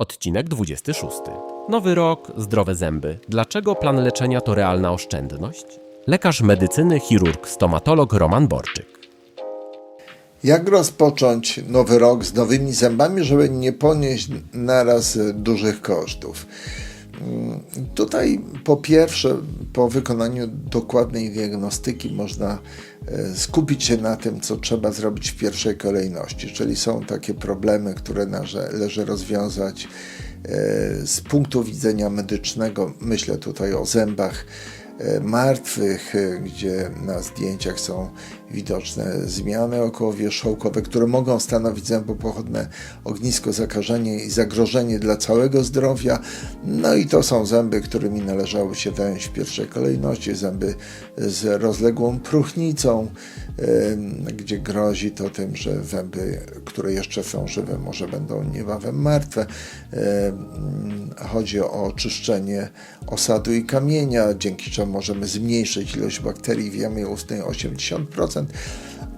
Odcinek 26. Nowy rok, zdrowe zęby. Dlaczego plan leczenia to realna oszczędność? Lekarz medycyny, chirurg, stomatolog Roman Borczyk. Jak rozpocząć nowy rok z nowymi zębami, żeby nie ponieść naraz dużych kosztów? Tutaj po pierwsze, po wykonaniu dokładnej diagnostyki można e, skupić się na tym, co trzeba zrobić w pierwszej kolejności, czyli są takie problemy, które należy rozwiązać e, z punktu widzenia medycznego. Myślę tutaj o zębach martwych, e, gdzie na zdjęciach są widoczne zmiany okołowierzchołkowe, które mogą stanowić zębopochodne ognisko zakażenia i zagrożenie dla całego zdrowia. No i to są zęby, którymi należało się zająć w pierwszej kolejności, zęby z rozległą próchnicą, em, gdzie grozi to tym, że zęby, które jeszcze są żywe, może będą niebawem martwe. Chodzi o oczyszczenie osadu i kamienia, dzięki czemu możemy zmniejszyć ilość bakterii w jamie ustnej o 80%.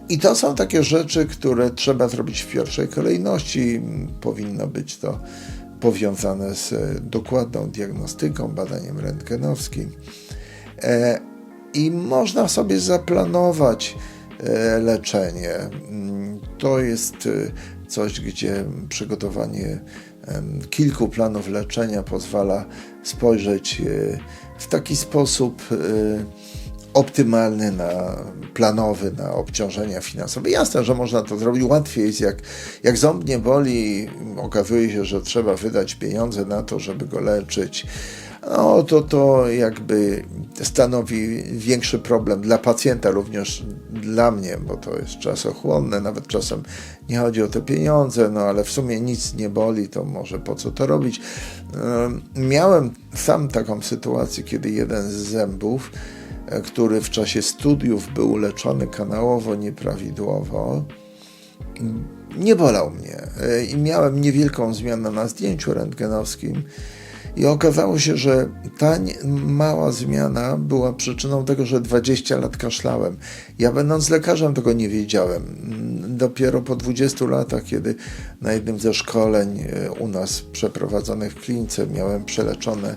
I to są takie rzeczy, które trzeba zrobić w pierwszej kolejności. Powinno być to powiązane z e, dokładną diagnostyką, badaniem rentgenowskim. E, I można sobie zaplanować e, leczenie. Mm, To jest coś, gdzie przygotowanie kilku planów leczenia pozwala spojrzeć w taki sposób e, optymalny na planowy, na obciążenia finansowe. Jasne, że można to zrobić łatwiej, jest jak, jak ząb nie boli, okazuje się, że trzeba wydać pieniądze na to, żeby go leczyć. No to to jakby stanowi większy problem dla pacjenta, również dla mnie, bo to jest czasochłonne, nawet czasem nie chodzi o te pieniądze, no ale w sumie nic nie boli, to może po co to robić. Miałem sam taką sytuację, kiedy jeden z zębów, e, który w czasie studiów był leczony kanałowo nieprawidłowo, nie bolał mnie E, i miałem niewielką zmianę na zdjęciu rentgenowskim i okazało się, że ta mała zmiana była przyczyną tego, że 20 lat kaszlałem. Ja będąc lekarzem tego nie wiedziałem. Mm, Dopiero po 20 latach, kiedy na jednym ze szkoleń e, u nas przeprowadzonych w klinice miałem przeleczone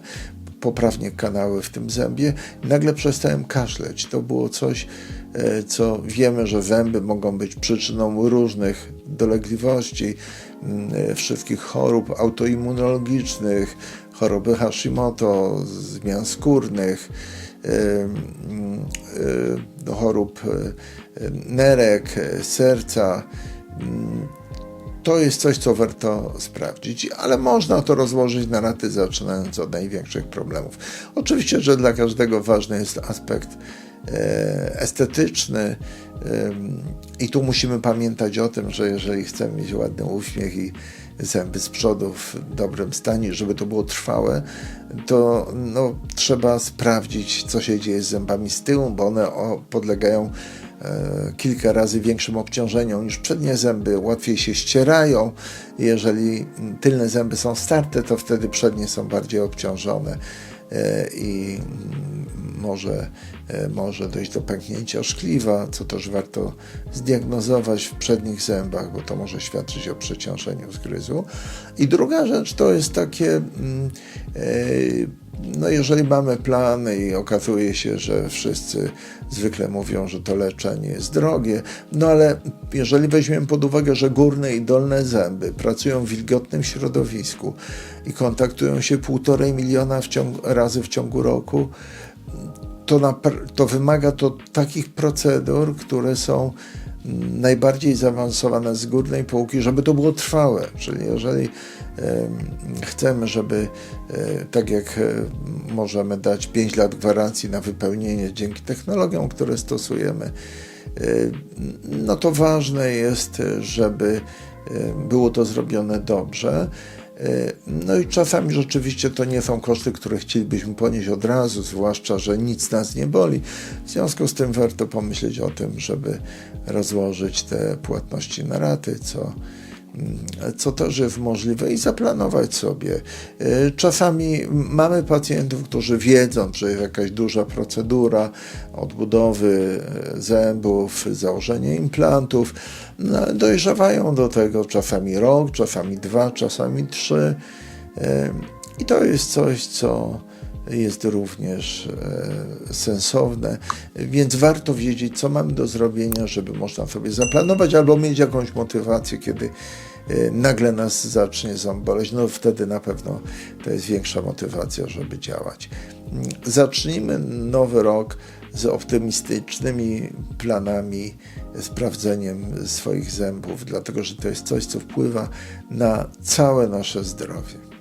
poprawnie kanały w tym zębie, nagle przestałem kaszleć. To było coś, e, co wiemy, że zęby mogą być przyczyną różnych dolegliwości, mm, e, wszystkich chorób autoimmunologicznych, choroby Hashimoto, zmian skórnych, e, mm, chorób nerek, serca. To jest coś, co warto sprawdzić, ale można to rozłożyć na raty, zaczynając od największych problemów. Oczywiście, że dla każdego ważny jest aspekt e, estetyczny em, i tu musimy pamiętać o tym, że jeżeli chcemy mieć ładny uśmiech i zęby z przodu w dobrym stanie, żeby to było trwałe, to no, trzeba sprawdzić, co się dzieje z zębami z tyłu, bo one podlegają e, kilka razy większym obciążeniom niż przednie zęby, łatwiej się ścierają. Jeżeli tylne zęby są starte, to wtedy przednie są bardziej obciążone e, i może, e, może dojść do pęknięcia szkliwa, co też warto zdiagnozować w przednich zębach, bo to może świadczyć o przeciążeniu zgryzu. I druga rzecz to jest takie, e, no jeżeli mamy plany i okazuje się, że wszyscy zwykle mówią, że to leczenie jest drogie, no ale jeżeli weźmiemy pod uwagę, że górne i dolne zęby pracują w wilgotnym środowisku i kontaktują się półtorej miliona w ciągu, razy w ciągu roku, to, napr- to wymaga to takich procedur, które są najbardziej zaawansowane z górnej półki, żeby to było trwałe. Czyli jeżeli em, chcemy, żeby e, tak jak e, możemy dać 5 lat gwarancji na wypełnienie dzięki technologiom, które stosujemy, e, no to ważne jest, żeby było to zrobione dobrze. E, No i czasami rzeczywiście to nie są koszty, które chcielibyśmy ponieść od razu, zwłaszcza, że nic nas nie boli. W związku z tym warto pomyśleć o tym, żeby rozłożyć te płatności na raty, co, co też jest możliwe i zaplanować sobie. E, Czasami mamy pacjentów, którzy wiedzą, że jest jakaś duża procedura odbudowy e, zębów, założenie implantów, no, dojrzewają do tego czasami rok, czasami dwa, czasami trzy. E, I to jest coś, co jest również e, sensowne, więc warto wiedzieć, co mamy do zrobienia, żeby można sobie zaplanować albo mieć jakąś motywację, kiedy e, nagle nas zacznie ząb boleć. No wtedy na pewno to jest większa motywacja, żeby działać. Zacznijmy nowy rok z optymistycznymi planami, sprawdzeniem swoich zębów, dlatego że to jest coś, co wpływa na całe nasze zdrowie.